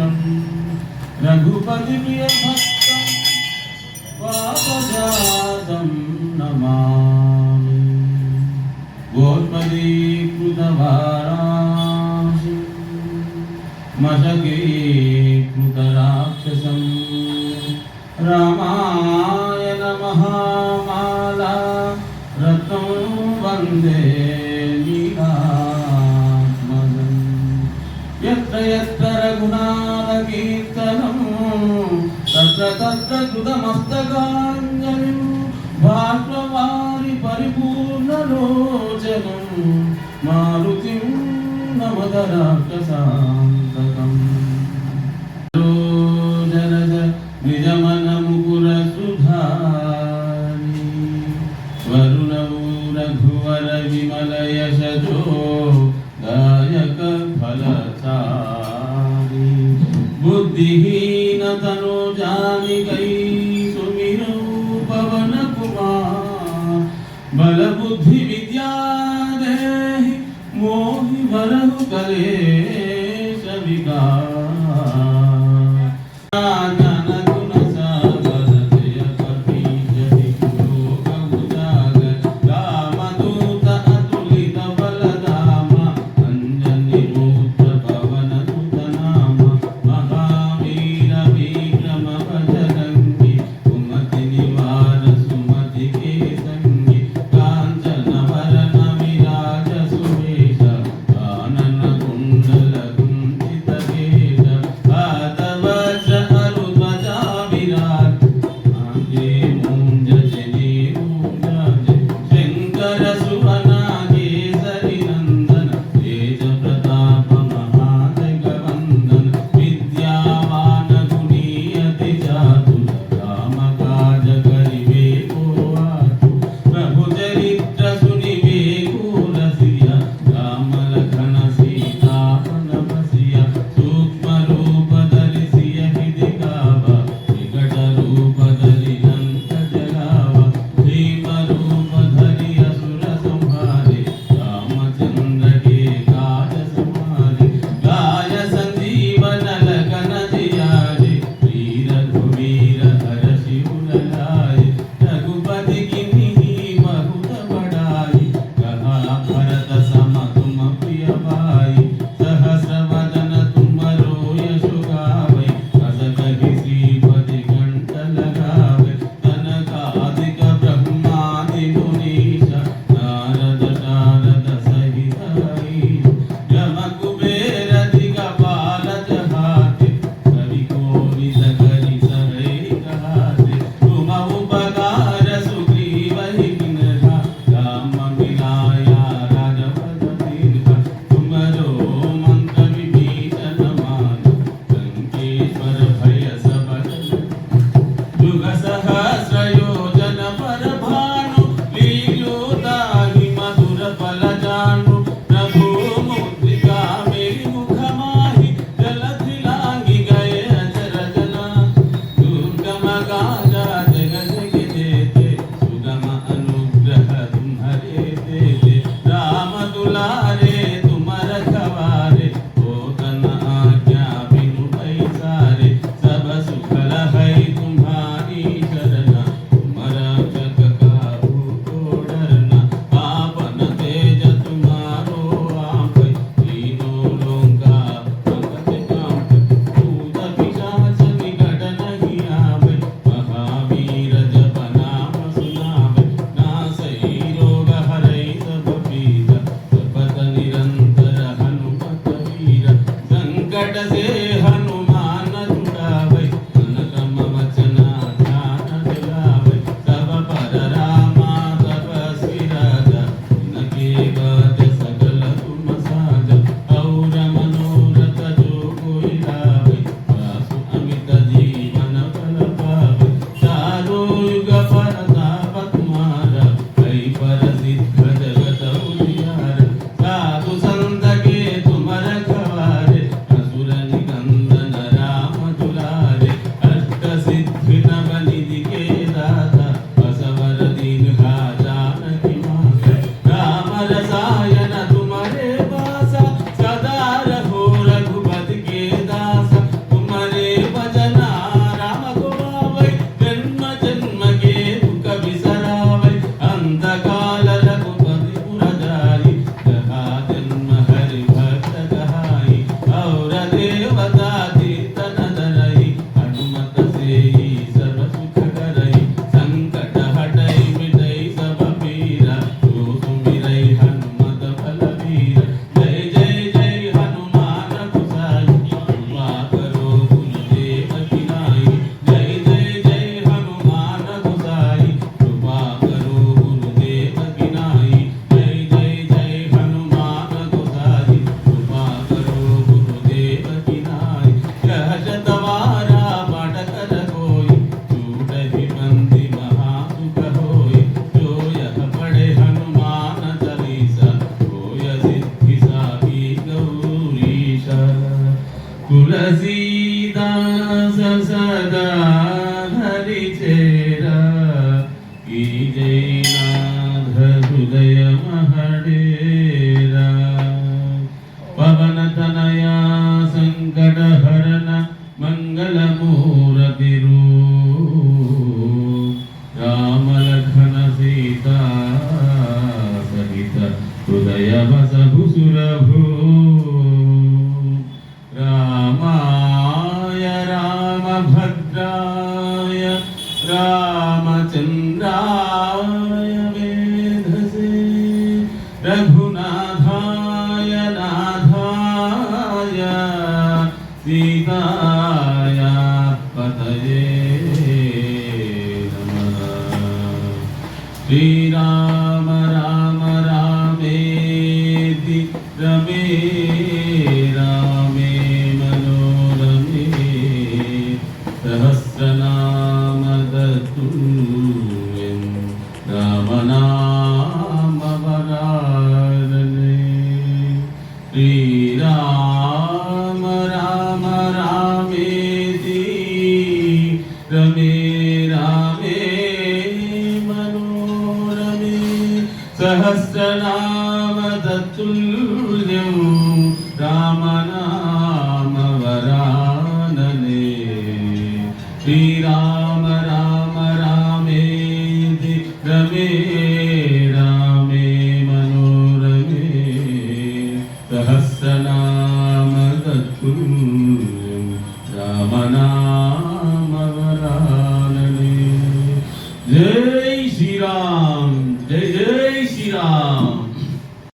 कृष्णं रघुपतिप्रियभक्तं पापजातं नमामि। गोत्पदीकृतभारांसि मशके ధరణము తత్ర తత్ర కృతమస్తకాంజలిం భాగ్యవారి పరిపూర్ణ లోచనం మారుతిం నమదరాక్షసాం. జ్ఞానికై సుమిరౌ పవన కుమార్ బలబుద్ధి విద్యా దేహి మోహి వరహు కలే కడసే श्रीराम राम सहस्रनाम तत्तुल्यं